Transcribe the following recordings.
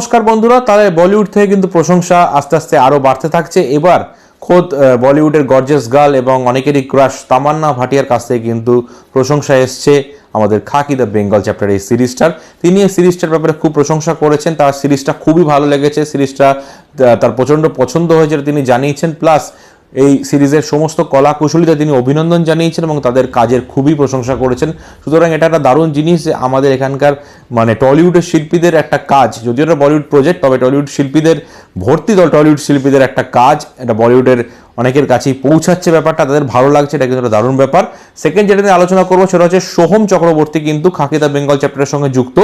নমস্কার বন্ধুরা তাহলে বলিউড থেকে কিন্তু প্রশংসা আস্তে আস্তে আরও বাড়তে থাকছে। এবার খোদ বলিউডের গর্জেস গার্ল এবং অনেকেরই ক্রাশ তামান্না ভাটিয়ার কাছ থেকে কিন্তু প্রশংসা এসছে আমাদের খাকি দ্য বেঙ্গল চ্যাপ্টার এই সিরিজটার। তিনি এই সিরিজটার ব্যাপারে খুব প্রশংসা করেছেন, তার সিরিজটা খুবই ভালো লেগেছে, সিরিজটা তার প্রচণ্ড পছন্দ হয়েছে তিনি জানিয়েছেন। প্লাস এই সিরিজের সমস্ত কলা কুশলীদের তিনি অভিনন্দন জানিয়েছেন এবং তাদের কাজের খুবই প্রশংসা করেছেন। সুতরাং এটা একটা দারুণ জিনিস যে আমাদের এখানকার মানে টলিউডের শিল্পীদের একটা কাজ। যদিও এটা বলিউড প্রজেক্ট, তবে টলিউড শিল্পীদের ভর্তি দল, টলিউড শিল্পীদের একটা কাজ। এটা বলিউডের অনেকের কাছেই পৌঁছাচ্ছে ব্যাপারটা, তাদের ভালো লাগছে, এটা কিন্তু একটা দারুণ ব্যাপার। সেকেন্ড যেটা নিয়ে আলোচনা করব, সেটা হচ্ছে সোহম চক্রবর্তী কিন্তু খাকিদা বেঙ্গল চ্যাপ্টারের সঙ্গে যুক্ত।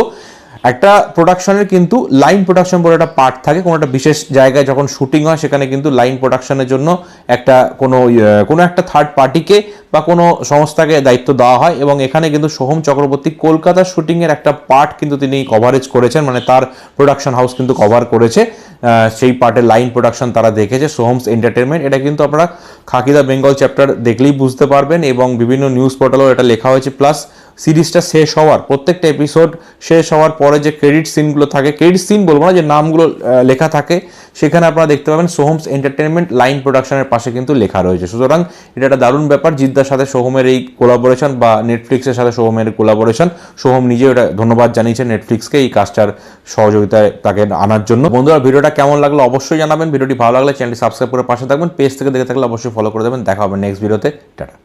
একটা প্রোডাকশনের কিন্তু লাইন প্রোডাকশন বলে একটা পার্ট থাকে। কোনো একটা বিশেষ জায়গায় যখন শুটিং হয় সেখানে কিন্তু লাইন প্রোডাকশনের জন্য একটা কোনো ইয়ে, কোনো একটা থার্ড পার্টিকে বা কোনো সংস্থাকে দায়িত্ব দেওয়া হয় এবং এখানে কিন্তু সোহম চক্রবর্তী কলকাতার শুটিংয়ের একটা পার্ট কিন্তু তিনি কভারেজ করেছেন। মানে তার প্রোডাকশন হাউস কিন্তু কভার করেছে। সেই পার্টের লাইন প্রোডাকশন তারা দেখেছে। সোহমস এন্টারটেনমেন্ট এটা কিন্তু আপনারা খাকিদা বেঙ্গল চ্যাপ্টার দেখলেই বুঝতে পারবেন এবং বিভিন্ন নিউজ পোর্টালেও এটা লেখা হয়েছে। প্লাস সিরিজটা শেষ হওয়ার, প্রত্যেকটা এপিসোড শেষ হওয়ার পরে যে ক্রেডিট সিনগুলো থাকে ক্রেডিট সিন বলব না যে নামগুলো লেখা থাকে, সেখানে আপনারা দেখতে পাবেন সোহমস এন্টারটেনমেন্ট লাইন প্রোডাকশনের পাশে কিন্তু লেখা রয়েছে। সুতরাং এটা একটা দারুণ ব্যাপার, জিদ্দার সাথে সোহমের এই কোলাবোরেশন বা নেটফ্লিক্সের সাথে সোহমের কোলাবোরেশন সোহম নিজেও এটা ধন্যবাদ জানিয়েছেন নেটফ্লিক্সকে এই কাজটার সহযোগিতায় তাকে আনার জন্য। বন্ধুরা, ভিডিওটা কেমন লাগল অবশ্যই জানাবেন, ভিডিওটি ভালো লাগলে চ্যানেলটি সাবস্ক্রাইব করে পাশে থাকবেন পেজ থেকে দেখে থাকলে অবশ্যই ফলো করে দেবেন, দেখা হবে নেক্সট ভিডিওতে টাটা।